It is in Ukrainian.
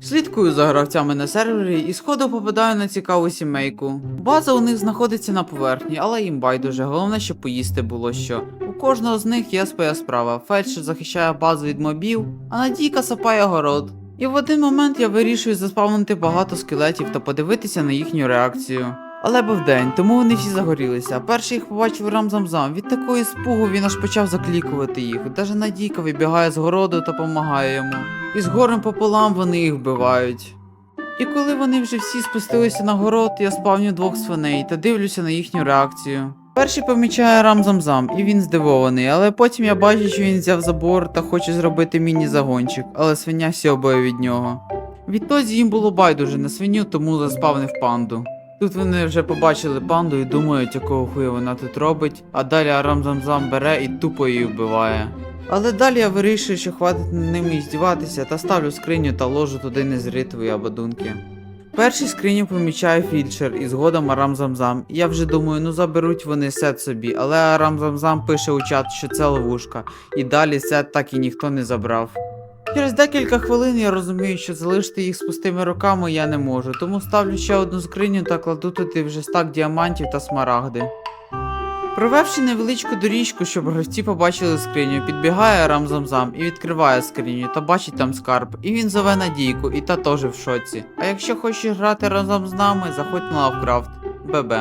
Слідкую за гравцями на сервері і сходу попадаю на цікаву сімейку. База у них знаходиться на поверхні, але їм байдуже, головне, щоб поїсти було що. У кожного з них є своя справа. Фельдшер захищає базу від мобів, а Надійка сапає город. І в один момент я вирішую заспавнити багато скелетів та подивитися на їхню реакцію. Але був день, тому вони всі загорілися. Перший їх побачив Рамзамзам. Від такої спугу він аж почав заклікувати їх. Даже Надійка вибігає з городу та допомагає йому. І з горем пополам вони їх вбивають. І коли вони вже всі спустилися на город, я спавню двох свиней та дивлюся на їхню реакцію. Перший помічає Рамзамзам, і він здивований, але потім я бачу, що він взяв забор та хоче зробити міні-загончик, але свиня сьобає від нього. Відтоді їм було байдуже на свиню, тому заспавнив панду. Тут вони вже побачили панду і думають, якого хуя вона тут робить, а далі Арамзамзам бере і тупо її вбиває. Але далі я вирішую, що хватить над ними здіватися та ставлю скриню та ложу туди незритові ободунки. Перший скриню помічає фільчер і згодом Арамзамзам. Я вже думаю, ну заберуть вони сет собі, але Арамзамзам пише у чат, що це ловушка, і далі сет так і ніхто не забрав. Через декілька хвилин я розумію, що залишити їх з пустими руками я не можу, тому ставлю ще одну скриню та кладу туди вже стак діамантів та смарагди. Провевши невеличку доріжку, щоб гравці побачили скриню, підбігає Рамзамзам і відкриває скриню та бачить там скарб. І він зове Надійку, і та теж в шоці. А якщо хочеш грати разом з нами, заходь на Лавкрафт. ББ.